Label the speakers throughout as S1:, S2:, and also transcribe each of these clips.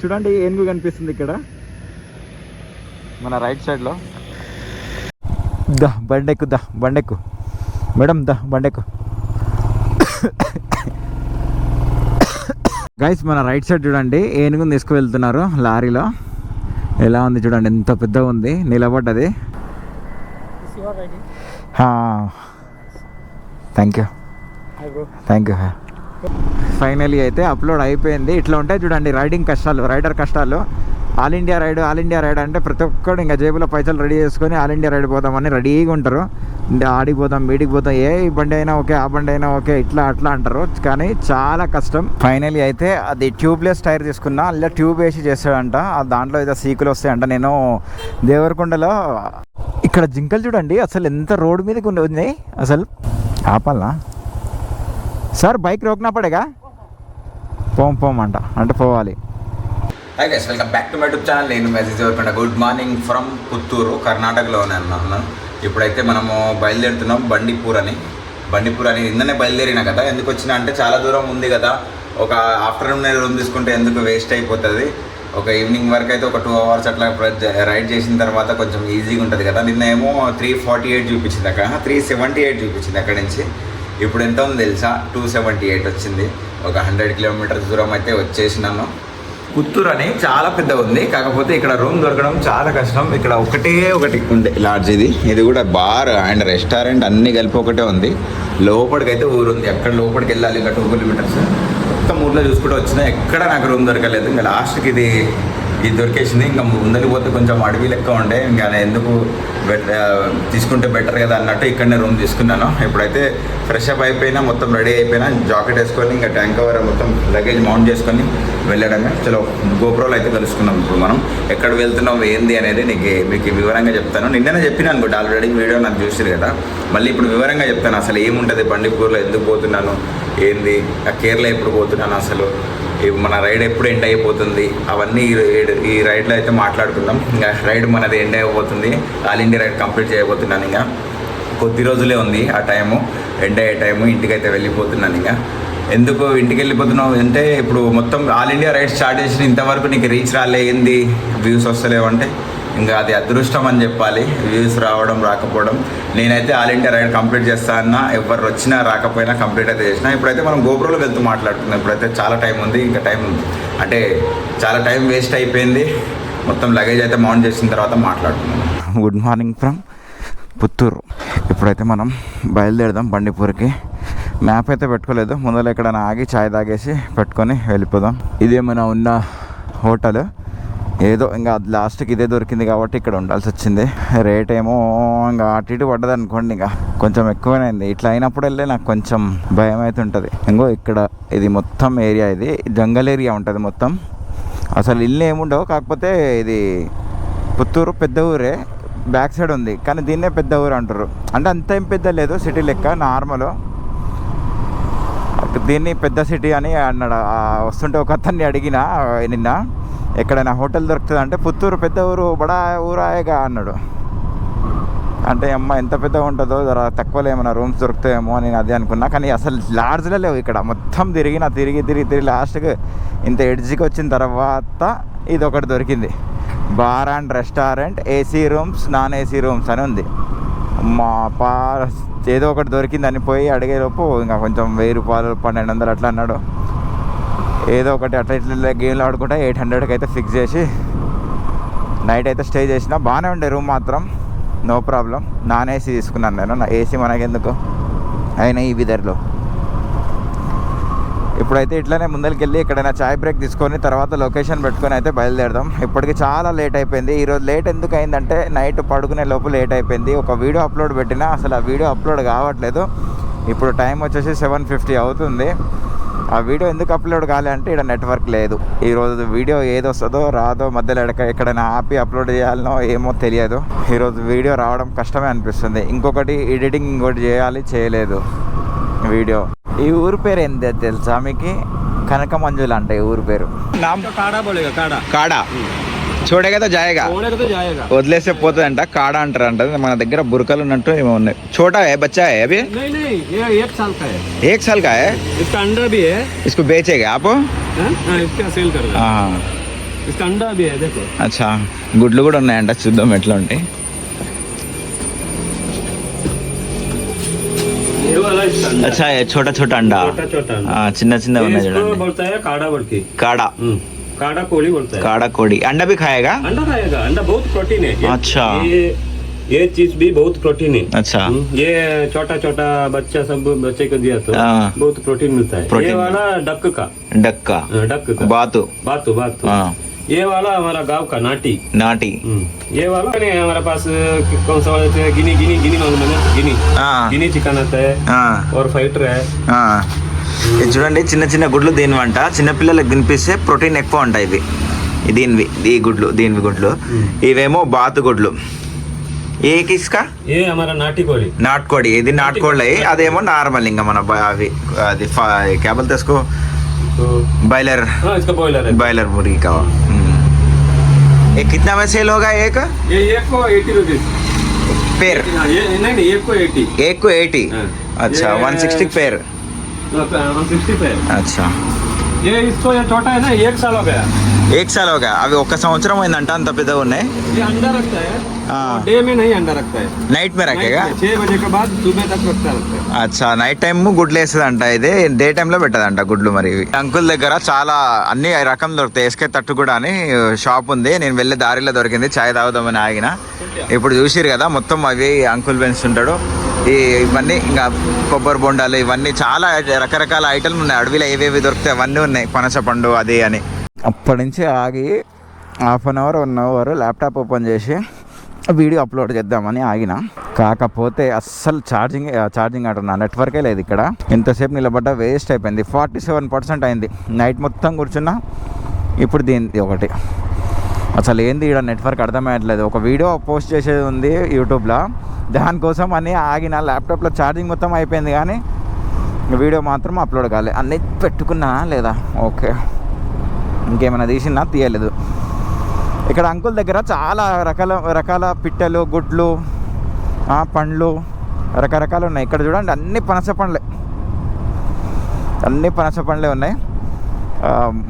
S1: చూడండి ఏనుగు కనిపిస్తుంది ఇక్కడ? మన రైట్ సైడ్లో దా బండెక్కు దా బండెక్కు. మేడం దా బండెక్కు. గైస్ మన రైట్ సైడ్ చూడండి ఏనుగుని తీసుకువెళ్తున్నారు లారీలో. ఎలా ఉంది చూడండి ఎంత పెద్దగా ఉంది నిలబడ్డది. Thank you thank you finally అయితే అప్లోడ్ అయిపోయింది. ఇట్లా ఉంటాయి చూడండి రైడింగ్ కష్టాలు రైడర్ కష్టాలు. All India ride all India ride అంటే ప్రతి ఒక్కడు ఇంకా జేబులో పైసలు రెడీ చేసుకొని ఆల్ ఇండియా రైడ్ పోదామని రెడీగా ఉంటారు. ఆడికి పోతాం మీడికి పోతాం ఏ బండి అయినా ఓకే ఆ బండి అయినా ఓకే ఇట్లా అట్లా అంటారు. కానీ చాలా కష్టం. ఫైనలీ అయితే అది ట్యూబ్లెస్ టైర్ తీసుకున్నా అలా ట్యూబ్ వేసి చేస్తాడంట. దాంట్లో ఏదో సీకులు వస్తాయంట. నేను దేవరకొండలో ఇక్కడ జింకలు చూడండి అసలు ఎంత రోడ్డు మీదకి ఉన్నాయి? అసలు ఆపాలనా? Sir bike రోకినా పడేగా? పోం అంట. అంటే పోవాలి.
S2: Hi guys welcome back to my YouTube channel నేను మెసేజ్ ఎవరికంటే గుడ్ మార్నింగ్ ఫ్రమ్ పుత్తూరు కర్ణాటకలో ఉన్నాను ఇప్పుడైతే మనము బయలుదేరుతున్నాం బండిపూర్ అని బండిపూర్ అని నిన్ననే బయలుదేరిన కదా? ఎందుకు వచ్చినా అంటే చాలా దూరం ఉంది కదా. ఒక ఆఫ్టర్నూన్ రూమ్ తీసుకుంటే ఎందుకు వేస్ట్ అయిపోతుంది? ఒక ఈవినింగ్ వరకు అయితే ఒక టూ అవర్స్ అట్లా రైడ్ చేసిన తర్వాత కొంచెం ఈజీగా ఉంటుంది కదా? నిన్న ఏమో త్రీ ఫార్టీ ఎయిట్ చూపించింది అక్కడ. త్రీ సెవెంటీ ఎయిట్ చూపించింది అక్కడ నుంచి. ఇప్పుడు ఎంత ఉంది తెలుసా? టూ సెవెంటీ ఎయిట్ వచ్చింది. ఒక హండ్రెడ్ కిలోమీటర్స్ దూరం అయితే వచ్చేసినాను. పుత్తూరు అని చాలా పెద్ద ఉంది. కాకపోతే ఇక్కడ రూమ్ దొరకడం చాలా కష్టం. ఇక్కడ ఒకటే ఒకటి ఉంది లాడ్జ్ ఇది. ఇది కూడా బార్ అండ్ రెస్టారెంట్ అన్ని కలిపి ఒకటే ఉంది. లోపలికి ఊరు ఉంది. ఎక్కడ లోపలికి వెళ్ళాలి? ఇంకా టూ కిలోమీటర్స్ మొత్తం ఊర్లో చూసుకుంటూ వచ్చినా ఎక్కడ నాకు రూమ్ దొరకలేదు. ఇంకా లాస్ట్కి ఇది ఇది దొరికేసింది. ఇంకా ముందరికి పోతే కొంచెం అడవి లెక్క ఉండే. ఇంకా ఎందుకు తీసుకుంటే బెటర్ కదా అన్నట్టు ఇక్కడనే రూమ్ తీసుకున్నాను. ఇప్పుడైతే ఫ్రెష్ అప్ అయిపోయినా మొత్తం రెడీ అయిపోయినా జాకెట్ వేసుకొని ఇంకా ట్యాంక్ కవర్ మొత్తం లగేజ్ మౌంట్ చేసుకొని వెళ్ళడమే. చలో గోపురాలు అయితే కలుసుకున్నాం ఇప్పుడు మనం. ఎక్కడ వెళ్తున్నాం ఏంది అనేది నీకు మీకు వివరంగా చెప్తాను. నిన్ననే చెప్పినా అనుకోండి ఆల్రెడీ వీడియో నాకు చూసారు కదా. మళ్ళీ ఇప్పుడు వివరంగా చెప్తాను. అసలు ఏముంటుంది బండిపూర్లో ఎందుకు పోతున్నాను? ఏంది? ఆ కేరళ ఎప్పుడు పోతున్నాను అసలు? మన రైడ్ ఎప్పుడు ఎండ్ అయిపోతుంది? అవన్నీ ఈ రైడ్లో అయితే మాట్లాడుకుందాం. ఇంకా రైడ్ మనది ఎండ్ అయిపోతుంది. ఆల్ ఇండియా రైడ్ కంప్లీట్ చేయబోతున్నాను ఇంకా. కొద్ది రోజులే ఉంది ఆ టైము. ఎండ్ అయ్యే టైము. ఇంటికైతే వెళ్ళిపోతున్నాను ఇంకా. ఎందుకు ఇంటికి వెళ్ళిపోతున్నావు? అంటే ఇప్పుడు మొత్తం ఆల్ ఇండియా రైడ్ స్టార్ట్ చేసిన ఇంతవరకు నీకు రీచ్ రాలే ఏంది వ్యూస్ వస్తలేవు అంటే ఇంకా అది అదృష్టం అని చెప్పాలి. వ్యూస్ రావడం రాకపోవడం. నేనైతే ఆల్ ఇండియా రైడ్ కంప్లీట్ చేస్తా అన్న ఎవరు వచ్చినా రాకపోయినా కంప్లీట్ అయితే చేసిన. ఇప్పుడైతే మనం గోపురంలో వెళ్తూ మాట్లాడుతున్నాం. ఇప్పుడైతే చాలా టైం ఉంది. ఇంకా టైం అంటే చాలా టైం వేస్ట్ అయిపోయింది. మొత్తం లగేజ్ అయితే మౌంట్ చేసిన తర్వాత మాట్లాడుతున్నాం.
S1: Good morning from Puttur. ఇప్పుడైతే మనం బయలుదేరదాం బండిపూర్కి. మ్యాప్ అయితే పెట్టుకోలేదు. ముందర ఎక్కడైనా ఆగి చాయ్ తాగేసి పెట్టుకొని వెళ్ళిపోదాం. ఇదే మన ఉన్న హోటల్? ఏదో ఇంకా లాస్ట్కి ఇదే దొరికింది కాబట్టి ఇక్కడ ఉండాల్సి వచ్చింది. రేట్ ఏమో ఇంకా అటు ఇటు పడ్డది అనుకోండి ఇంకా. కొంచెం ఎక్కువైంది ఇట్లా అయినప్పుడు వెళ్ళే నాకు కొంచెం భయం అయితే ఉంటుంది. ఇంకో ఇక్కడ ఇది మొత్తం ఏరియా ఇది. జంగల్ ఏరియా ఉంటుంది మొత్తం. అసలు ఇల్లు ఏముండవు కాకపోతే ఇది పుత్తూరు పెద్ద ఊరే. బ్యాక్ సైడ్ ఉంది. కానీ దీన్నే పెద్ద ఊరు అంటారు అంటే అంత ఏం పెద్ద లేదు. సిటీ లెక్క నార్మల్ దీన్ని పెద్ద సిటీ అని అన్నాడు. వస్తుంటే ఒక అతన్ని అడిగిన నిన్న. ఎక్కడైనా హోటల్ దొరుకుతుంది అంటే పుత్తూరు పెద్ద ఊరు బడా ఊరాయగా అన్నాడు. అంటే అమ్మ ఎంత పెద్దగా ఉంటుందో జర తక్కువలో ఏమైనా రూమ్స్ దొరుకుతాయేమో అని నేను అది అనుకున్నా. కానీ అసలు లాడ్జ్లో లేవు ఇక్కడ. మొత్తం తిరిగిన తిరిగి తిరిగి తిరిగి లాస్ట్కి ఇంత ఎడ్జికి వచ్చిన తర్వాత ఇది ఒకటి దొరికింది. Bar and restaurant AC rooms non AC rooms అని ఉంది. మా పా ఏదో ఒకటి దొరికిందని పోయి అడిగేలోపు ఇంకా కొంచెం వెయ్యి రూపాయలు పన్నెండు వందలు అట్లా అన్నాడు. ఏదో ఒకటి అట్లా ఇట్లా గేమ్లు ఆడుకుంటే ఎయిట్ హండ్రెడ్కి అయితే ఫిక్స్ చేసి నైట్ అయితే స్టే చేసిన. బాగానే ఉండే రూమ్ మాత్రం. నో ప్రాబ్లం నాన్ ఏసీ తీసుకున్నాను నేను. నా ఏసీ మనకెందుకు? అయినా ఈ విదర్లో ఇప్పుడైతే ఇట్లనే ముందరికి వెళ్ళి ఎక్కడైనా చాయ్ బ్రేక్ తీసుకొని తర్వాత లొకేషన్ పెట్టుకొని అయితే బయలుదేరదాం. ఇప్పటికి చాలా లేట్ అయిపోయింది. ఈరోజు లేట్ ఎందుకు అయిందంటే నైట్ పడుకునే లోపు లేట్ అయిపోయింది. ఒక వీడియో అప్లోడ్ పెట్టినా అసలు ఆ వీడియో అప్లోడ్ కావట్లేదు. ఇప్పుడు టైం వచ్చేసి సెవెన్ ఫిఫ్టీ అవుతుంది. ఆ వీడియో ఎందుకు అప్లోడ్ కాలే అంటే ఇక్కడ నెట్వర్క్ లేదు. ఈరోజు వీడియో ఏది వస్తుందో రాదో మధ్యలో ఎక్కడ ఎక్కడైనా ఆపి అప్లోడ్ చేయాలనో ఏమో తెలియదు. ఈరోజు వీడియో రావడం కష్టమే అనిపిస్తుంది. ఇంకొకటి ఎడిటింగ్ ఇంకోటి చేయాలి చేయలేదు వీడియో. ఈ ఊరి పేరు ఏంది తెలుసా మీకు? కనకమంజులు ఈ ఊరి పేరు.
S2: కాడా చూడగా జాయగా
S3: छोड़ेगा तो जाएगा
S2: వదిలేస్తే పోతుందంట కాడ అంటారు అంట మన దగ్గర బురకలు ఉన్నట్టు ఏమో ఉన్నాయి छोटा है बच्चा है अभी
S3: नहीं नहीं ये एक साल का है
S2: एक साल का है
S3: इसका अंडा भी है
S2: इसको बेचेगा आप
S3: हाँ हाँ, इसका सेल कर रहे हैं।
S2: हाँ
S3: इसका अंडा भी है देखो
S1: అచ్చా గుడ్లు కూడా ఉన్నాయంట చూద్దాం ఎట్లా ఉంటాయి
S3: ये वाला इसका अंडा
S1: అచ్చా छोटा छोटा अंडा
S3: छोटा छोटा अंडा
S1: ఆ, చిన్న చిన్న
S3: ये
S1: ఉన్నాయి
S3: इसको
S1: చూడండి
S3: बोलता है काड़ा बड़की
S1: కాడా
S3: हम्म, काड़ा कोली बोलते हैं
S1: काड़ा कोड़ी अंडा भी खाएगा
S3: अंडा खाएगा अंडा बहुत प्रोटीन है
S1: अच्छा
S3: ये, ये चीज भी बहुत प्रोटीन है
S1: अच्छा
S3: ये छोटा छोटा बच्चा सब बच्चे को दिया तो बहुत प्रोटीन मिलता है ये वाला डक का
S1: डक
S3: का डक का बातु बातु
S1: बातु
S3: ये वाला हमारा गांव का नाटी नाटी ये वाला नहीं हमारे पास कौन सा वाला गिनी गिनी गिनी मालूम है गिनी गिनी चिकन आता है और फाइटर है
S1: ఇది చూడండి చిన్న చిన్న గుడ్లు దీనివంట చిన్నపిల్లలకు తినిపిస్తే ప్రోటీన్ ఎక్కువ ఉంటాయి ఇవి ఈ దీనివి ఈ గుడ్లు దీనివి గుడ్లు ఇవేమో బాతు గుడ్లు ఏ కిస్కా
S3: ये हमारा नाटी కోడి
S1: నాటుకోడి ఇది నాటుకోడి అదేమో నార్మల్ ఇంకా మన బ- అవి అది క్యాబల్ తెసుకో
S3: तो
S1: బాయిలర్
S3: हाँ इसका बॉयलर है
S1: बायलर मुर्गी का हम्म। ये कितना में सेल होगा एक
S3: ये एक को एटी रुपीज
S1: पेर
S3: ये नहीं नहीं एक को एटी
S1: एक को एटी
S3: हाँ।
S1: अच्छा
S3: ये-
S1: one sixty per
S3: one sixty पे
S1: अच्छा
S3: ये इसको ये छोटा है ना एक साल हो गया
S1: एक साल होगा అవి ఒక్క సంవత్సరం అయిందంట అంత పెద్దగా ఉన్నాయి
S3: ये अंडा रखता है
S1: हाँ।
S3: डे में नहीं अंडा रखता है
S1: నైట్ మే రకేగా
S3: नाइट में, छह बजे के बाद सुबह तक रखता रहता है
S1: అచ్చా నైట్ టైం గుడ్లు వేస్తుందంట ఇది డే టైంలో పెట్టదంట గుడ్లు మరి ఇవి. అంకుల్ దగ్గర చాలా అన్ని రకం దొరుకుతాయి ఎస్కే తట్టు కూడా అని షాప్ ఉంది నేను వెళ్ళే దారిలో దొరికింది చాయ్ తాగుదామని ఆగిన ఇప్పుడు చూసిరు కదా మొత్తం అవి అంకుల్ పెంచుతుంటాడు ఈ ఇవన్నీ ఇంకా కొబ్బరి బొండాలు ఇవన్నీ చాలా రకరకాల ఐటమ్లు ఉన్నాయి. అడవిలో ఏవేవి దొరుకుతాయి అవన్నీ ఉన్నాయి. పనస పండు అది అని. అప్పటి నుంచి ఆగి half an hour one hour laptop open చేసి వీడియో అప్లోడ్ చేద్దామని ఆగిన. కాకపోతే అస్సలు ఛార్జింగ్ ఛార్జింగ్ అంటున్నా నెట్వర్కే లేదు ఇక్కడ. ఎంతసేపు నిలబడ్డా వేస్ట్ అయిపోయింది. ఫార్టీ సెవెన్ పర్సెంట్ అయింది. నైట్ మొత్తం కూర్చున్నా. ఇప్పుడు దీని ఒకటి. అసలు ఏంది ఇక్కడ నెట్వర్క్ అర్థమయ్యట్లేదు. ఒక వీడియో పోస్ట్ చేసేది ఉంది యూట్యూబ్లో. దానికోసం అని ఆగిన ల్యాప్టాప్లో ఛార్జింగ్ మొత్తం అయిపోయింది కానీ వీడియో మాత్రం అప్లోడ్ కాలే. అన్నీ పెట్టుకున్నా లేదా? ఓకే. ఇంకేమైనా తీసినా తీయలేదు. ఇక్కడ అంకుల్ దగ్గర చాలా రకాల రకాల పిట్టలు గుడ్లు పండ్లు రకరకాలు ఉన్నాయి. ఇక్కడ చూడండి అన్ని పనస పండ్లే. అన్ని పనస పండ్లే ఉన్నాయి.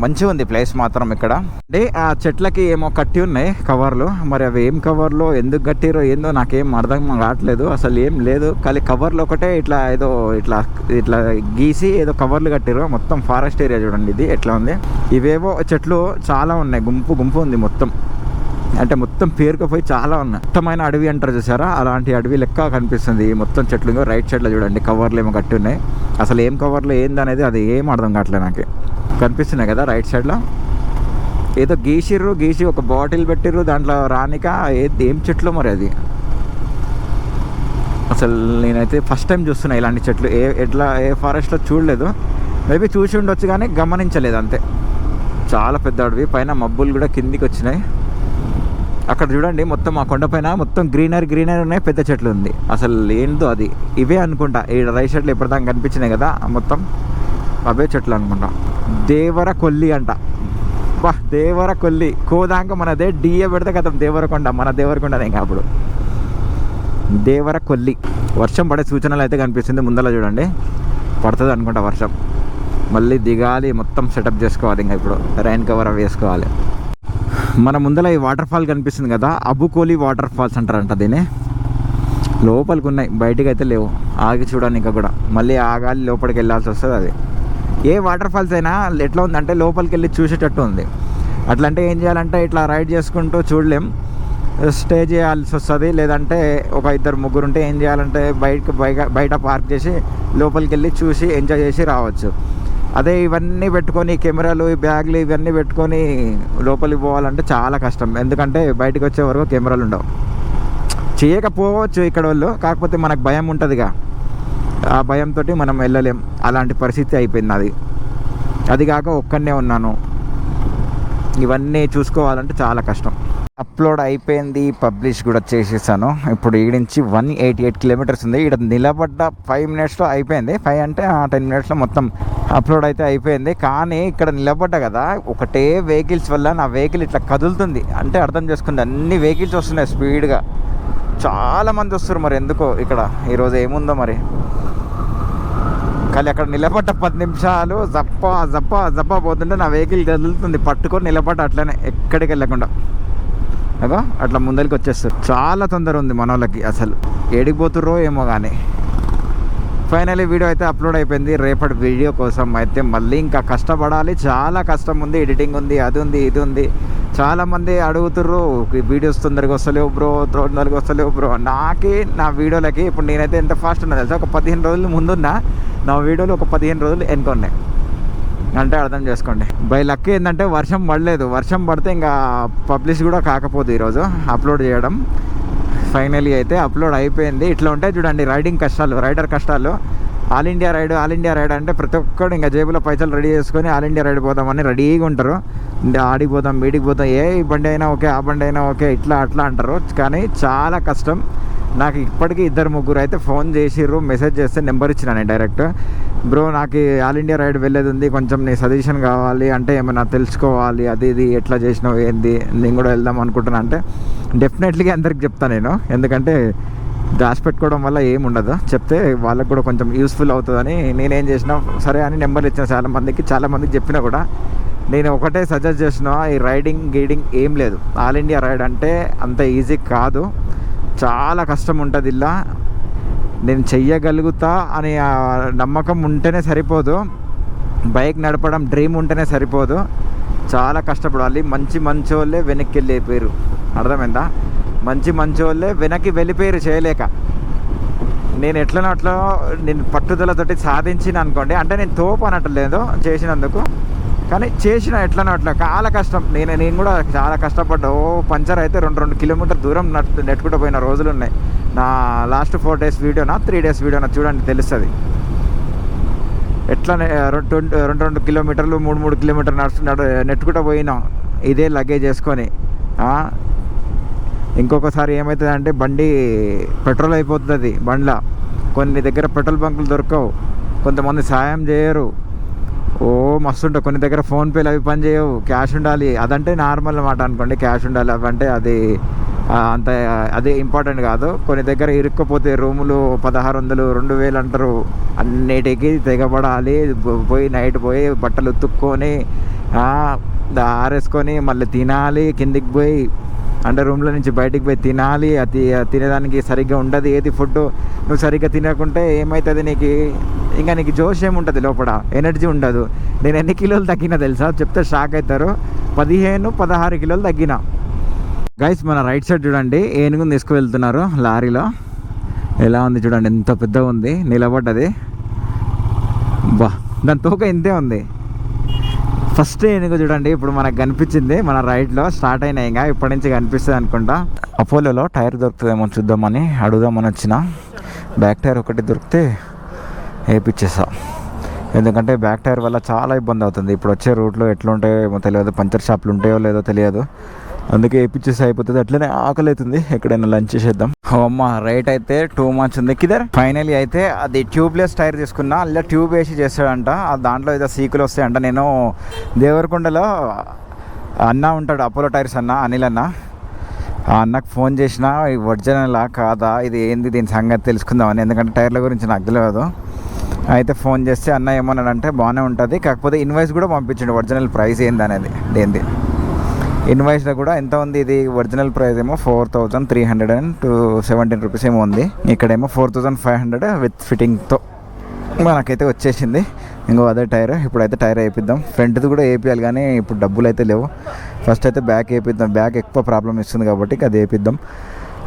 S1: మంచిగా ఉంది ప్లేస్ మాత్రం ఇక్కడ. అంటే ఆ చెట్లకి ఏమో కట్టి ఉన్నాయి కవర్లు. మరి అవి ఏం కవర్లో ఎందుకు కట్టిరో ఏందో నాకేం అర్థం కావట్లేదు. అసలు ఏం లేదు. ఖాళీ కవర్లు ఒకటే ఇట్లా ఏదో ఇట్లా ఇట్లా గీసి ఏదో కవర్లు కట్టిరు మొత్తం ఫారెస్ట్ ఏరియా చూడండి ఇది ఎట్లా ఉంది. ఇవేవో చెట్లు చాలా ఉన్నాయి. గుంపు గుంపు ఉంది మొత్తం. అంటే మొత్తం పేరుకుపోయి చాలా ఉన్నాయి. మొత్తమైన అడవి అంటారు చూసారా? అలాంటి అడవి లెక్క కనిపిస్తుంది. మొత్తం చెట్లు రైట్ సైడ్లో చూడండి. కవర్లు ఏమో కట్టి ఉన్నాయి. అసలు ఏం కవర్లు ఏందనేది అది ఏం అర్థం కావట్లేదు నాకు. కనిపిస్తున్నాయి కదా రైట్ సైడ్లో ఏదో గీసిర్రు గీసి ఒక బాటిల్ పెట్టిర్రు దాంట్లో రానిక ఏది ఏం చెట్లు మరి అది? అసలు నేనైతే ఫస్ట్ టైం చూస్తున్నా ఇలాంటి చెట్లు. ఏ ఎట్లా ఏ ఫారెస్ట్లో చూడలేదు. మేబీ చూసి ఉండొచ్చు కానీ గమనించలేదు అంతే. చాలా పెద్ద అడవి. పైన మబ్బులు కూడా కిందికి వచ్చినాయి. అక్కడ చూడండి మొత్తం ఆ కొండపైన మొత్తం గ్రీనరీ గ్రీనరీ ఉన్నాయి పెద్ద చెట్లు ఉంది. అసలు ఏందో అది. ఇవే అనుకుంటా. ఈ రైట్ సైడ్లో ఎప్పటిదాకా కనిపించినాయి కదా మొత్తం అవే చెట్లు అనుకుంటా. దేవర కొల్లి అంట. బా దేవర కొల్లి. కోదాంక మనదే డిఏ పెడితే కదా దేవరకొండ మన దేవరకొండనే ఇంకా అప్పుడు. దేవర కొల్లి. వర్షం పడే సూచనలు అయితే కనిపిస్తుంది ముందర చూడండి. పడుతుంది అనుకుంటా వర్షం. మళ్ళీ దిగాలి మొత్తం సెటప్ చేసుకోవాలి ఇంకా ఇప్పుడు. రైన్ కవర్ అవి వేసుకోవాలి. మన ముందర ఈ వాటర్ ఫాల్ కనిపిస్తుంది కదా అబుకోలి వాటర్ ఫాల్స్ అంటారంట దీన్ని. లోపలికి ఉన్నాయి బయటికి అయితే లేవు. ఆగి చూడడానికి కూడా. మళ్ళీ ఆగాలి లోపలికి వెళ్ళాల్సి వస్తుంది అది. ఏ వాటర్ ఫాల్స్ అయినా ఎట్లా ఉందంటే లోపలికి వెళ్ళి చూసేటట్టు ఉంది. అట్లా అంటే ఏం చేయాలంటే ఇట్లా రైడ్ చేసుకుంటూ చూడలేం. స్టే చేయాల్సి వస్తుంది. లేదంటే ఒక ఇద్దరు ముగ్గురు ఉంటే ఏం చేయాలంటే బయట బయట పార్క్ చేసి లోపలికి వెళ్ళి చూసి ఎంజాయ్ చేసి రావచ్చు. అదే ఇవన్నీ పెట్టుకొని కెమెరాలు బ్యాగ్లు ఇవన్నీ పెట్టుకొని లోపలికి పోవాలంటే చాలా కష్టం. ఎందుకంటే బయటకు వచ్చే వరకు కెమెరాలు ఉండవు. చేయకపోవచ్చు ఇక్కడ వాళ్ళు కాకపోతే మనకు భయం ఉంటుందిగా. ఆ భయంతో మనం వెళ్ళలేం. అలాంటి పరిస్థితి అయిపోయింది అది అది కాక ఒక్కనే ఉన్నాను. ఇవన్నీ చూసుకోవాలంటే చాలా కష్టం. అప్లోడ్ అయిపోయింది పబ్లిష్ కూడా చేసేసాను. ఇప్పుడు ఈ నుంచి వన్ ఎయిటీ ఎయిట్ కిలోమీటర్స్ ఉంది. ఇక్కడ నిలబడ్డ ఫైవ్ మినిట్స్లో అయిపోయింది. ఫైవ్ అంటే టెన్ మినిట్స్లో మొత్తం అప్లోడ్ అయితే అయిపోయింది. కానీ ఇక్కడ నిలబడ్డా కదా ఒకటే వెహికల్స్ వల్ల నా వెహికల్ ఇట్లా కదులుతుంది. అంటే అర్థం చేసుకుంది అన్ని వెహికల్స్ వస్తున్నాయి స్పీడ్గా. చాలా మంది వస్తారు మరి ఎందుకో ఇక్కడ. ఈరోజు ఏముందో మరి? కానీ అక్కడ నిలబడ్డ పది నిమిషాలు జప్ప జప్ప జప్ప పోతుంటే నా వెహికల్ కదులుతుంది. పట్టుకొని నిలబడ్డ అట్లనే ఎక్కడికి వెళ్ళకుండా. కదా? అట్లా ముందరికి వచ్చేస్తారు. చాలా తొందర ఉంది మన వాళ్ళకి అసలు. ఏడిపోతుర్రో ఏమో కానీ ఫైనలీ వీడియో అయితే అప్లోడ్ అయిపోయింది. రేపటి వీడియో కోసం అయితే మళ్ళీ ఇంకా కష్టపడాలి. చాలా కష్టం ఉంది. ఎడిటింగ్ ఉంది అది ఉంది ఇది ఉంది. చాలామంది అడుగుతుర్రు వీడియోస్ తొందరగా వస్తలేవు బ్రో తొందరగా వస్తలేవు బ్రో. నాకే నా వీడియోలకి ఇప్పుడు నేనైతే ఎంత ఫాస్ట్ ఉన్నా తెలుసా? ఒక పదిహేను రోజులు ముందున్నా నా వీడియోలు ఒక పదిహేను రోజులు ఎన్నుకున్నాయి. అంటే అర్థం చేసుకోండి. బై లక్ ఏంటంటే వర్షం పడలేదు. వర్షం పడితే ఇంకా పబ్లిష్ కూడా కాకపోదు ఈరోజు అప్లోడ్ చేయడం. ఫైనలీ అయితే అప్లోడ్ అయిపోయింది. ఇట్లా ఉంటాయి చూడండి రైడింగ్ కష్టాలు రైడర్ కష్టాలు. All India ride all India ride అంటే ప్రతి ఒక్కడు ఇంకా జేబులో పైసలు రెడీ చేసుకొని ఆల్ ఇండియా రైడ్ పోదామని రెడీగా ఉంటారు. ఆడికి పోదాం మీడికి పోదాం ఏ ఈ బండి అయినా ఓకే ఆ బండి అయినా ఓకే ఇట్లా అట్లా అంటారు. కానీ చాలా కష్టం. నాకు ఇప్పటికీ ఇద్దరు ముగ్గురు అయితే ఫోన్ చేసిర్రు మెసేజ్ చేస్తే నెంబర్ ఇచ్చిన నేను డైరెక్ట్. బ్రో నాకు ఆల్ ఇండియా రైడ్ వెళ్ళేది ఉంది కొంచెం నీ సజెషన్ కావాలి అంటే ఏమైనా తెలుసుకోవాలి అది ఇది ఎట్లా చేసినావు ఏంది నేను కూడా వెళ్దాం అనుకుంటున్నా. అంటే డెఫినెట్లీగా అందరికి చెప్తాను నేను. ఎందుకంటే దాచిపెట్టుకోవడం వల్ల ఏం ఉండదు. చెప్తే వాళ్ళకి కూడా కొంచెం యూస్ఫుల్ అవుతుందని నేనేం చేసిన సరే అని నెంబర్ ఇచ్చిన చాలా మందికి చాలా మందికి చెప్పినా కూడా నేను ఒకటే సజెస్ట్ చేసిన ఈ రైడింగ్ గీడింగ్ ఏం లేదు. ఆల్ ఇండియా రైడ్ అంటే అంత ఈజీ కాదు. చాలా కష్టం ఉంటుంది ఇలా నేను చెయ్యగలుగుతా అని నమ్మకం ఉంటేనే సరిపోదు. బైక్ నడపడం డ్రీమ్ ఉంటేనే సరిపోదు. చాలా కష్టపడాలి. మంచి మంచి వాళ్ళే వెనక్కి వెళ్ళిపోయారు అర్థమైందా? మంచి మంచి వాళ్ళే వెనక్కి వెళ్ళిపోయారు చేయలేక. నేను ఎట్లనో అట్లా నేను పట్టుదలతోటి సాధించిన అనుకోండి అంటే నేను తోపు అనట్లేదు చేసినందుకు. కానీ చేసిన ఎట్లనో అట్లా. చాలా కష్టం. నేను నేను కూడా చాలా కష్టపడ్డా. ఓ పంచర్ అయితే రెండు రెండు కిలోమీటర్ దూరం నట్ నెట్టుకుంటూ పోయిన రోజులు ఉన్నాయి. నా లాస్ట్ ఫోర్ డేస్ వీడియోనా త్రీ డేస్ వీడియోనా చూడండి తెలుస్తుంది. ఎట్లా రెండు రెండు- రెండు కిలోమీటర్లు మూడు మూడు కిలోమీటర్లు నడుచు నడు నెట్టుకుంటూ పోయినాం ఇదే లగేజ్ వేసుకొని ఇంకొకసారి ఏమవుతుందంటే బండి పెట్రోల్ అయిపోతుంది బండ్ల. కొన్ని దగ్గర పెట్రోల్ బంకులు దొరకవు. కొంతమంది సాయం చేయరు. ఓ మస్తు ఉంటాయి కొన్ని దగ్గర ఫోన్పేలు అవి పని చేయవు. క్యాష్ ఉండాలి. అదంటే నార్మల్ అన్నమాట అనుకోండి. క్యాష్ ఉండాలి అవంటే అది అంత అది ఇంపార్టెంట్ కాదు. కొన్ని దగ్గర ఇరుక్కుపోతే రూములు పదహారు వందలు రెండు వేలు అంటారు. అన్నిటికీ తెగబడాలి. పోయి నైట్ పోయి బట్టలు ఉతుక్కొని ఆరేసుకొని మళ్ళీ తినాలి. కిందికి పోయి అంటే రూమ్లో నుంచి బయటికి పోయి తినాలి అది తినేదానికి సరిగ్గా ఉండదు ఏది ఫుడ్ నువ్వు సరిగ్గా తినకుంటే ఏమవుతుంది నీకు? ఇంకా నీకు జోష్ ఏముంటుంది లోపల? ఎనర్జీ ఉండదు. నేను ఎన్ని కిలోలు తగ్గినా తెలుసా? చెప్తే షాక్ అవుతారు పదిహేను పదహారు కిలోలు తగ్గిన. గైస్ మన రైట్ సైడ్ చూడండి. ఏనుగుని తీసుకువెళ్తున్నారు? లారీలో. ఎలా ఉంది చూడండి. ఎంత పెద్దగా ఉంది. నిలబడ్డది. బా దాని తోక ఇంతే ఉంది. ఫస్ట్ ఏనుగు చూడండి ఇప్పుడు మనకు కనిపించింది మన రైడ్లో స్టార్ట్ అయినాయి ఇంకా ఇప్పటి నుంచి కనిపిస్తుంది అనుకుంటా. అపోలోలో టైర్ దొరుకుతుందేమో చూద్దామని అడుగుదామని వచ్చిన. బ్యాక్ టైర్ ఒకటి దొరికితే వేయించేసా ఎందుకంటే బ్యాక్ టైర్ వల్ల చాలా ఇబ్బంది అవుతుంది. ఇప్పుడు వచ్చే రూట్లో ఎట్లా ఉంటాయో ఏమో తెలియదు. పంచర్ షాప్లు ఉంటాయో లేదో తెలియదు. అందుకే వేయించేసి అయిపోతుంది. అట్లనే ఆకలి అవుతుంది ఎక్కడైనా లంచ్ చేసేద్దాం. అమ్మ రైట్ అయితే టూ మంత్స్ ఉంది. కిదర్ ఫైనలీ అయితే అది ట్యూబ్లెస్ టైర్ తీసుకున్నా అలా ట్యూబ్ వేసి చేస్తాడంట. ఆ దాంట్లో ఏదో సీకులు వస్తాయంట. నేను దేవరకొండలో అన్న ఉంటాడు అపోలో టైర్స్ అన్న అనిల్ అన్న. ఆ అన్నకు ఫోన్ చేసిన ఒరిజినలా కాదా ఇది ఏంది దీని సంగతి తెలుసుకుందామని ఎందుకంటే టైర్ల గురించి నాకు తెలియదు. అయితే ఫోన్ చేస్తే అన్న ఏమన్నాడంటే బాగానే ఉంటుంది. కాకపోతే ఇన్వాయిస్ కూడా పంపించండి ఒరిజినల్ ప్రైస్ ఏంది అనేది దేంది ఇన్వాయిస్లో కూడా ఎంత ఉంది ఇది ఒరిజినల్ ప్రైస్ ఏమో four thousand three hundred and two seventeen rupees ఏమో ఉంది. ఇక్కడేమో four thousand five hundred with ఫిట్టింగ్తో మనకైతే వచ్చేసింది. ఇంకో అదే టైర్ ఇప్పుడైతే టైర్ వేయిద్దాం ఫ్రంట్ది కూడా వేయాలి కానీ ఇప్పుడు డబ్బులు అయితే లేవు. ఫస్ట్ అయితే బ్యాక్ వేయిద్దాం బ్యాక్ ఎక్కువ ప్రాబ్లం ఇస్తుంది కాబట్టి అది వేయిద్దాం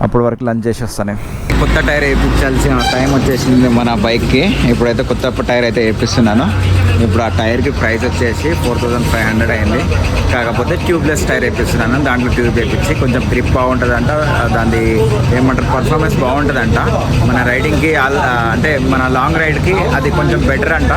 S1: అప్పటి వరకు లంచ్ చేసి వస్తాను. కొత్త టైర్ వేయించాల్సిన టైం వచ్చేసింది మన బైక్కి. ఇప్పుడైతే కొత్త టైర్ అయితే వేపిస్తున్నాను. ఇప్పుడు ఆ టైర్కి ప్రైస్ వచ్చేసి ఫోర్ థౌజండ్ ఫైవ్ హండ్రెడ్ అయింది. కాకపోతే ట్యూబ్లెస్ టైర్ వేపిస్తున్నాను. దాంట్లో ట్యూబ్ వేపించి కొంచెం గ్రిప్ బాగుంటుందంట. దాని ఏమంటారు? పర్ఫార్మెన్స్ బాగుంటుందంట. మన రైడింగ్కి అంటే మన లాంగ్ రైడ్కి అది కొంచెం బెటర్ అంట.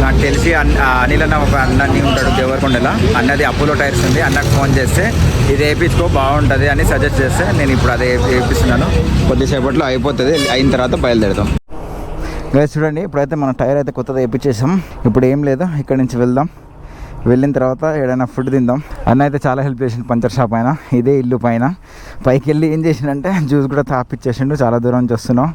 S1: నాకు తెలిసి అన్- అనిల్ అన్న ఒక అన్నని ఉంటాడు దేవరకొండలో. అన్నది అపోలో టైర్స్ ఉంది. అన్నకు ఫోన్ చేస్తే ఇది వేయించుకో బాగుంటుంది అని సజెస్ట్ చేస్తే నేను ఇప్పుడు అదే చూపిస్తున్నాను కొద్దిసేపట్లో అయిపోతుంది. అయిన తర్వాత బయలుదేరుతాం. గైస్ చూడండి ఇప్పుడైతే మన టైర్ అయితే కొత్తది వేయించేసాం ఇప్పుడు ఏం లేదు ఇక్కడ నుంచి వెళ్దాం. వెళ్ళిన తర్వాత ఏదైనా ఫుడ్ తిందాం. అన్న అయితే చాలా హెల్ప్ చేసిండు పంచర్ షాప్ అయినా ఇదే ఇల్లు పైన. పైకి వెళ్ళి ఏం చేసిండంటే జ్యూస్ కూడా తాపిచ్చేసిండు. చాలా దూరం నుంచి వస్తున్నాం.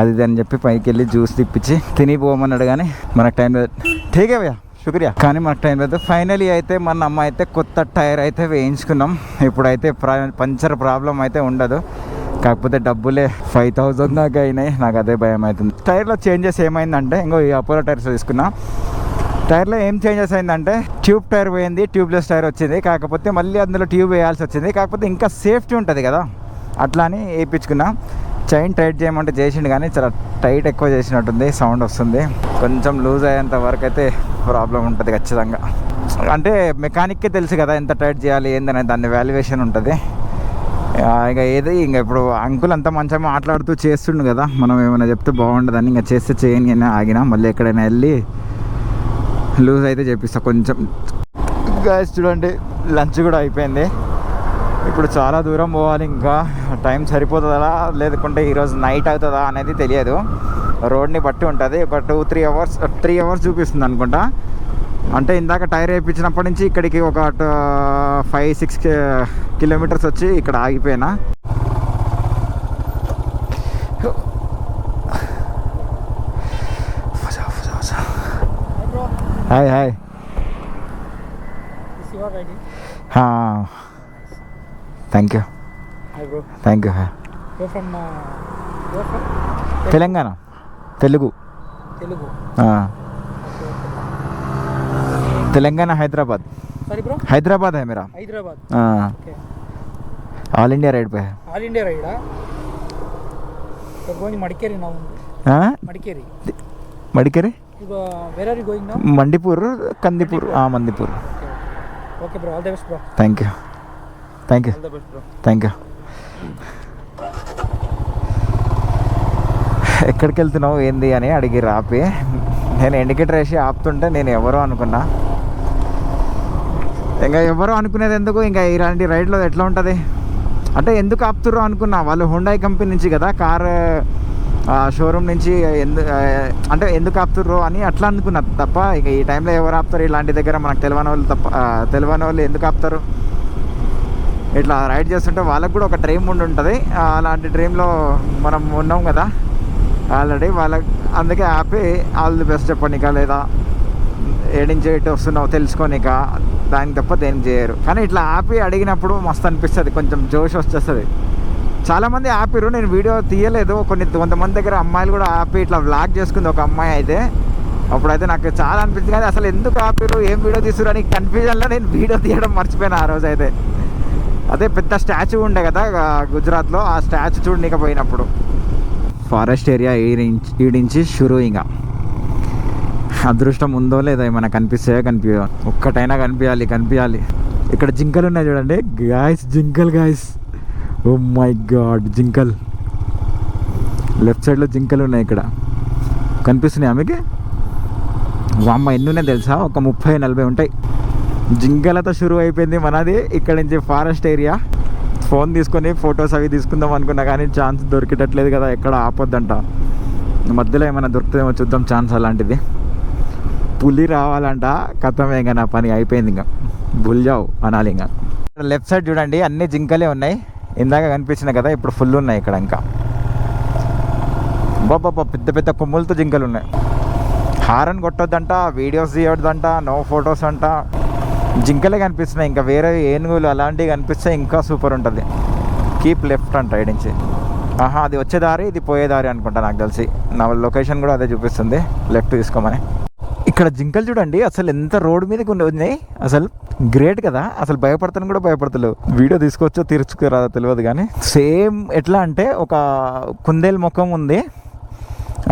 S1: అది ఇది అని చెప్పి పైకి వెళ్ళి జ్యూస్ తిప్పించి తిని పోమన్నాడు కానీ మనకు టైం లేదు. ఠీకే భయ్యా. శుక్రియా. కానీ మనకు టైం లేదు. ఫైనలీ అయితే మన అమ్మ అయితే కొత్త టైర్ అయితే వేయించుకున్నాం. ఇప్పుడైతే ప్రా పంచర్ ప్రాబ్లం అయితే ఉండదు. కాకపోతే డబ్బులే ఫైవ్ థౌజండ్ దాకా అయినాయి. నాకు అదే భయం అవుతుంది. టైర్లో చేంజెస్ ఏమైందంటే ఇంకో ఈ అపోలో టైర్స్ తీసుకున్నా. టైర్లో ఏం చేంజెస్ అయిందంటే ట్యూబ్ టైర్ పోయింది ట్యూబ్లెస్ టైర్ వచ్చింది. కాకపోతే మళ్ళీ అందులో ట్యూబ్ వేయాల్సి వచ్చింది. కాకపోతే ఇంకా సేఫ్టీ ఉంటుంది కదా. అట్లా అని వేయించుకున్నా. చైన్ టైట్ చేయమంటే చేసిండు కానీ చాలా టైట్ ఎక్కువ చేసినట్టుంది. సౌండ్ వస్తుంది. కొంచెం లూజ్ అయ్యేంత వరకు అయితే ప్రాబ్లం ఉంటుంది ఖచ్చితంగా. అంటే మెకానిక్కే తెలుసు కదా ఎంత టైట్ చేయాలి ఏందనే దాని వాల్యుయేషన్ ఉంటుంది. ఇక ఏది ఇంకా ఇప్పుడు అంకుల్ అంతా మంచిగా మాట్లాడుతూ చేస్తుండు కదా మనం ఏమైనా చెప్తే బాగుండదని ఇంకా చేస్తే చేయని అని ఆగినా మళ్ళీ ఎక్కడైనా వెళ్ళి లూజ్ అయితే చేపిస్తా కొంచెం. గాయస్ చూడండి లంచ్ కూడా అయిపోయింది. ఇప్పుడు చాలా దూరం పోవాలి ఇంకా టైం సరిపోతుందా లేకుంటే ఈరోజు నైట్ అవుతుందా అనేది తెలియదు. రోడ్ని బట్టి ఉంటుంది ఒక two three hours three hours చూపిస్తుంది అనుకుంటా. అంటే ఇందాక టైర్ వేయించినప్పటి నుంచి ఇక్కడికి ఒక ఫైవ్ సిక్స్ కిలోమీటర్స్ వచ్చి ఇక్కడ ఆగిపోయినా.
S4: Hi hi? Thank you. Thank you
S1: Telangana. Telugu.
S4: Telugu.
S1: ఆ. Telangana Hyderabad
S4: Sorry bro.
S1: हैदराबाद है मेरा
S4: Hyderabad.
S1: हाँ
S4: Okay.
S1: ऑल इंडिया राइड पे है
S4: All India ride. Huh? You're going Madikeri now.
S1: हाँ
S4: Madikeri.
S1: मडिकेरे
S4: You go, where are you going now?
S1: Mandipur Kandipur हाँ Mandipur
S4: Okay. Okay bro. All the best bro.
S1: Thank you thank you
S4: All the best bro.
S1: Thank you ఎక్కడికి వెళ్తున్నావు ఏంది అని అడిగిర్రు ఆపి నేను indicator వేసి ఆపుతుంటే నేను ఎవరో అనుకున్నా ఇంకా ఎవరు అనుకునేది ఎందుకు? ఇంకా ఇలాంటి రైడ్లో ఎట్లా ఉంటుంది? అంటే ఎందుకు ఆపుతుర్రో అనుకున్నా. వాళ్ళు హుండాయ్ కంపెనీ నుంచి కదా కార్ షోరూమ్ నుంచి ఎందు అంటే ఎందుకు ఆపుతుర్రో అని అట్లా అనుకున్నా. తప్ప ఇక ఈ టైంలో ఎవరు ఆపుతారు? ఇలాంటి దగ్గర మనకు తెలియని వాళ్ళు తప్ప తెలియని వాళ్ళు ఎందుకు ఆపుతారు? ఇట్లా రైడ్ చేస్తుంటే వాళ్ళకు కూడా ఒక డ్రీమ్ ఉండి ఉంటుంది. అలాంటి డ్రీమ్లో మనం ఉన్నాం కదా ఆల్రెడీ వాళ్ళకి అందుకే ఆపి ఆల్ ది బెస్ట్ చెప్పనిక లేదా ఏడించి ఎటు వస్తున్నావు తెలుసుకోనిక దానికి తప్ప దేనికి చేయరు. కానీ ఇట్లా ఆపి అడిగినప్పుడు మస్తు అనిపిస్తుంది. కొంచెం జోష్ వచ్చేస్తుంది. చాలామంది ఆపిరు నేను వీడియో తీయలేదు. కొన్ని కొంతమంది దగ్గర అమ్మాయిలు కూడా ఆపి ఇట్లా వ్లాగ్ చేసుకుంది ఒక అమ్మాయి అయితే. అప్పుడైతే నాకు చాలా అనిపించింది. కానీ అసలు ఎందుకు ఆపిరు ఏం వీడియో తీసుకురు అని కన్ఫ్యూజన్లో నేను వీడియో తీయడం మర్చిపోయాను ఆ రోజు అయితే. అదే పెద్ద స్టాచ్యూ ఉండే కదా గుజరాత్లో. ఆ స్టాచ్యూ చూడనీకపోయినప్పుడు. ఫారెస్ట్ ఏరియా ఈడించి ఈడించి షురూ ఇంకా. అదృష్టం ఉందో లేదో ఏమైనా కనిపిస్తాయో కనిపించో ఒక్కటైనా కనిపించాలి కనిపించాలి ఇక్కడ జింకలు ఉన్నాయి చూడండి. గాయస్ జింకల్ గాయస్ ఓ మై గాడ్ జింకల్. లెఫ్ట్ సైడ్లో జింకలు ఉన్నాయి ఇక్కడ. కనిపిస్తున్నాయి ఆమెకి వామ్మ ఎన్ని ఉన్నాయి తెలుసా? ఒక ముప్పై నలభై ఉంటాయి. జింకలతో షురు అయిపోయింది మనది. ఇక్కడ నుంచి ఫారెస్ట్ ఏరియా ఫోన్ తీసుకొని ఫొటోస్ అవి తీసుకుందాం అనుకున్నా కానీ ఛాన్స్ దొరికేటట్లేదు కదా. ఎక్కడ ఆపొద్దంట. మధ్యలో ఏమైనా దొరుకుతుందేమో చూద్దాం. ఛాన్స్ అలాంటిది. పులి రావాలంట కథమే ఇంకా నా పని? అయిపోయింది ఇంకా. బుల్జావు అనాలి ఇంకా. లెఫ్ట్ సైడ్ చూడండి అన్ని జింకలే ఉన్నాయి. ఇందాక కనిపించినాయి కదా ఇప్పుడు ఫుల్ ఉన్నాయి ఇక్కడ ఇంకా. బాబా పెద్ద పెద్ద కొమ్ములతో జింకలు ఉన్నాయి. హారన్ కొట్టొద్దంట వీడియోస్ తీయొద్దంట నో ఫొటోస్ అంట. జింకలే కనిపిస్తున్నాయి ఇంకా వేరే ఏనుగులు అలాంటివి కనిపిస్తే ఇంకా సూపర్ ఉంటుంది. కీప్ లెఫ్ట్ అంట నుంచి. ఆహా అది వచ్చే దారి ఇది పోయే దారి అనుకుంటా నాకు తెలిసి. నా లొకేషన్ కూడా అదే చూపిస్తుంది. లెఫ్ట్ తీసుకోమని. ఇక్కడ జింకలు చూడండి అసలు ఎంత రోడ్డు మీదకి ఉన్నాయి? అసలు గ్రేట్ కదా? అసలు భయపడతాను కూడా భయపడతలేవు. వీడియో తీసుకోవచ్చో తీర్చుకురాదో తెలియదు కానీ సేమ్ ఎట్లా అంటే ఒక కుందేలు ముఖం ఉంది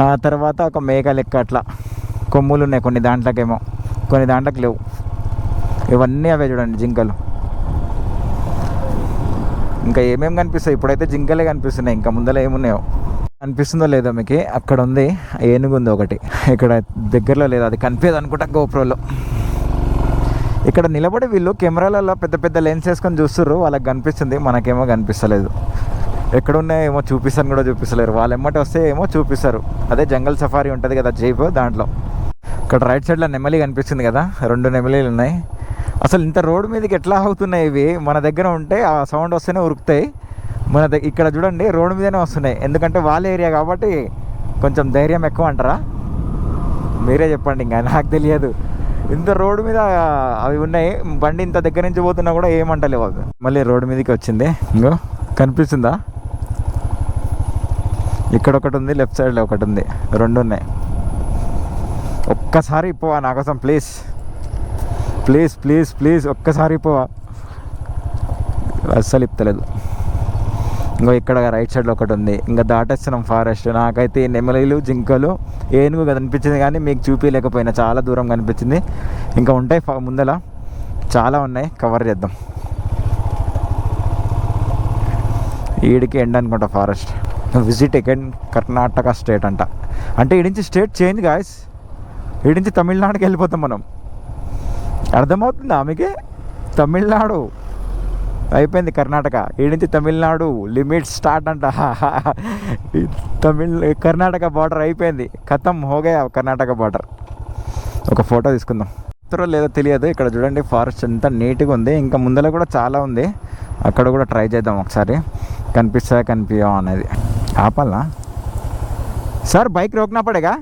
S1: ఆ తర్వాత ఒక మేక లెక్క అట్లా. కొమ్ములు ఉన్నాయి కొన్ని దాంట్లోకేమో. కొన్ని దాంట్లోకి లేవు. ఇవన్నీ అవే చూడండి జింకలు. ఇంకా ఏమేమి కనిపిస్తాయి? ఇప్పుడైతే జింకలే కనిపిస్తున్నాయి. ఇంకా ముందర ఏమున్నాయో? అనిపిస్తుందో లేదో మీకు? అక్కడ ఉంది ఏనుగు ఉంది ఒకటి. ఇక్కడ దగ్గరలో లేదు అది కనిపించదు అనుకుంటా గోప్రోలో. ఇక్కడ నిలబడి వీళ్ళు కెమెరాలలో పెద్ద పెద్ద లెన్స్ వేసుకొని చూస్తున్నారు వాళ్ళకి కనిపిస్తుంది మనకేమో కనిపిస్తలేదు. ఎక్కడ ఉన్నాయేమో చూపిస్తాను కూడా చూపిస్తలేరు. వాళ్ళు ఎమ్మటి వస్తే ఏమో చూపిస్తారు. అదే జంగల్ సఫారీ ఉంటుంది కదా జీప్ దాంట్లో. ఇక్కడ రైట్ సైడ్లో నెమలి కనిపిస్తుంది కదా రెండు నెమలీలు ఉన్నాయి. అసలు ఇంత రోడ్డు మీదకి ఎట్లా అవుతున్నాయి ఇవి? మన దగ్గర ఉంటే ఆ సౌండ్ వస్తేనే ఉరుకుతాయి. మన దగ్గర ఇక్కడ చూడండి రోడ్డు మీదనే వస్తున్నాయి. ఎందుకంటే వాళ్ళ ఏరియా కాబట్టి కొంచెం ధైర్యం ఎక్కువ అంటారా? మీరే చెప్పండి ఇంకా నాకు తెలియదు. ఇంత రోడ్డు మీద అవి ఉన్నాయి. బండి ఇంత దగ్గర నుంచి పోతున్నా కూడా ఏమంటలేవు అవి మళ్ళీ రోడ్డు మీదకి వచ్చింది. ఇంకో కనిపిస్తుందా? ఇక్కడ ఒకటి ఉంది లెఫ్ట్ సైడ్లో ఒకటి ఉంది. రెండు ఉన్నాయి. ఒక్కసారి పోవా నా కోసం ప్లీజ్. ప్లీజ్ ప్లీజ్ ప్లీజ్ ఒక్కసారి పోవా. అస్సలు ఇప్పలేదు ఇంకో ఇక్కడ రైట్ సైడ్లో ఒకటి ఉంది. ఇంకా దాటేస్తున్నాం ఫారెస్ట్. నాకైతే ఈ నెమలీలు జింకలు ఏనుగు కనిపించింది కానీ మీకు చూపించలేకపోయినా చాలా దూరం కనిపించింది. ఇంకా ఉంటాయి ముందల. చాలా ఉన్నాయి. కవర్ చేద్దాం. ఈడికి ఎండ్ అనుకుంటా forest. Visit again Karnataka state అంట. అంటే ఈడి నుంచి స్టేట్ చేంజ్ గాయస్. ఈడి నుంచి తమిళనాడుకి వెళ్ళిపోతాం మనం. అర్థమవుతుందా ఆమెకి తమిళనాడు. అయిపోయింది కర్ణాటక. ఈ నుంచి తమిళనాడు లిమిట్ స్టార్ట్ అంట. తమిళ కర్ణాటక బార్డర్ అయిపోయింది. ఖతం హోగయా కర్ణాటక బార్డర్. ఒక ఫోటో తీసుకుందాం. ఉత్తరో లేదో తెలియదు. ఇక్కడ చూడండి ఫారెస్ట్ ఎంత నీట్గా ఉంది. ఇంకా ముందర కూడా చాలా ఉంది. అక్కడ కూడా ట్రై చేద్దాం ఒకసారి. కనిపిస్తా కనిపించా అనేది. ఆపాలా సార్ బైక్ రోకినా పడేగా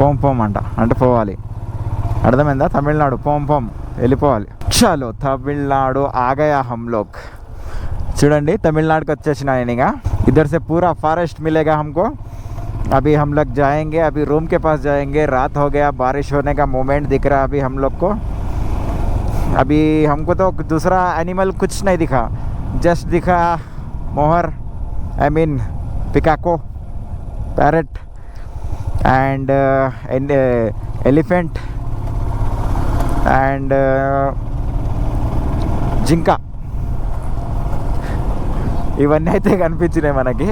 S1: పోం పోం అంట. అంటే పోవాలి. అర్థమైందా? తమిళనాడు పోం పోం. వెళ్ళిపోవాలి చలో తమిళనాడు ఆగయా హమ్ లోగ్ చూడండి తమిళనాడుకి వచ్చేసిన ఆయనగా इधर से पूरा फॉरेस्ट मिलेगा हमको अभी हम लोग जाएंगे अभी रूम के पास जाएंगे रात हो गया बारिश होने का मोमेंट दिख रहा है अभी हम लोग को अभी हमको तो दूसरा एनिमल कुछ नहीं दिखा जस्ट दिखा मोहर I mean peacock parrot and elephant and జింక. ఇవన్నీ అయితే కనిపించినాయి మనకి.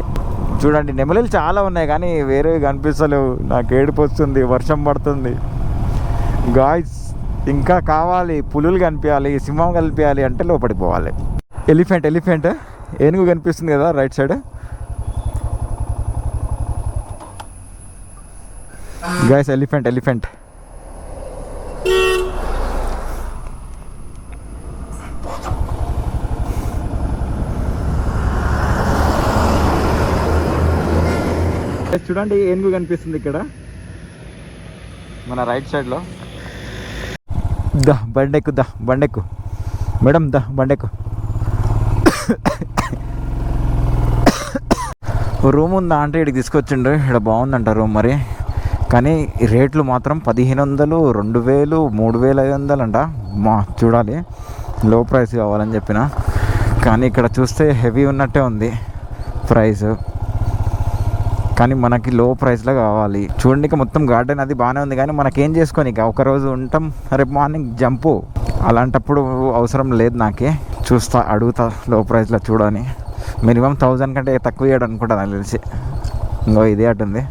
S1: చూడండి నెమలిలు చాలా ఉన్నాయి కానీ వేరేవి కనిపిస్తలేవు. నాకు ఏడుపు వస్తుంది వర్షం పడుతుంది. గాయస్ ఇంకా కావాలి పులులు కనిపించాలి సింహం కనిపించాలి అంటే లోపలికి పోవాలి. ఎలిఫెంట్ ఎలిఫెంట్ ఏనుగు కనిపిస్తుంది కదా right side guys elephant elephant చూడండి ఏనుగు కనిపిస్తుంది ఇక్కడ. మన రైట్ సైడ్లో దా బండెక్కు దా బండెక్కు. మేడం దా బండెక్కు. రూమ్ ఉందా అంటే ఇక్కడికి తీసుకొచ్చిండు. ఇక్కడ బాగుందంట రూమ్ మరి. కానీ రేట్లు మాత్రం పదిహేను వందలు రెండు వేలు మూడు వేల ఐదు వందలు అంట మా చూడాలి. లో ప్రైస్ కావాలని చెప్పిన. కానీ ఇక్కడ చూస్తే హెవీ ఉన్నట్టే ఉంది ప్రైస్. కానీ మనకి లో ప్రైస్లో కావాలి. చూడండి మొత్తం గార్డెన్ అది బాగానే ఉంది కానీ మనకేం చేసుకొని ఇక? ఒక రోజు ఉంటాం రేపు మార్నింగ్ జంపు అలాంటప్పుడు అవసరం లేదు నాకే. చూస్తా అడుగుతా లో ప్రైస్లో చూడని. మినిమం థౌజండ్ కంటే తక్కువ ఇవ్వడం అనుకుంటా నాకు తెలిసి. ఇంకో ఇదే అటుంది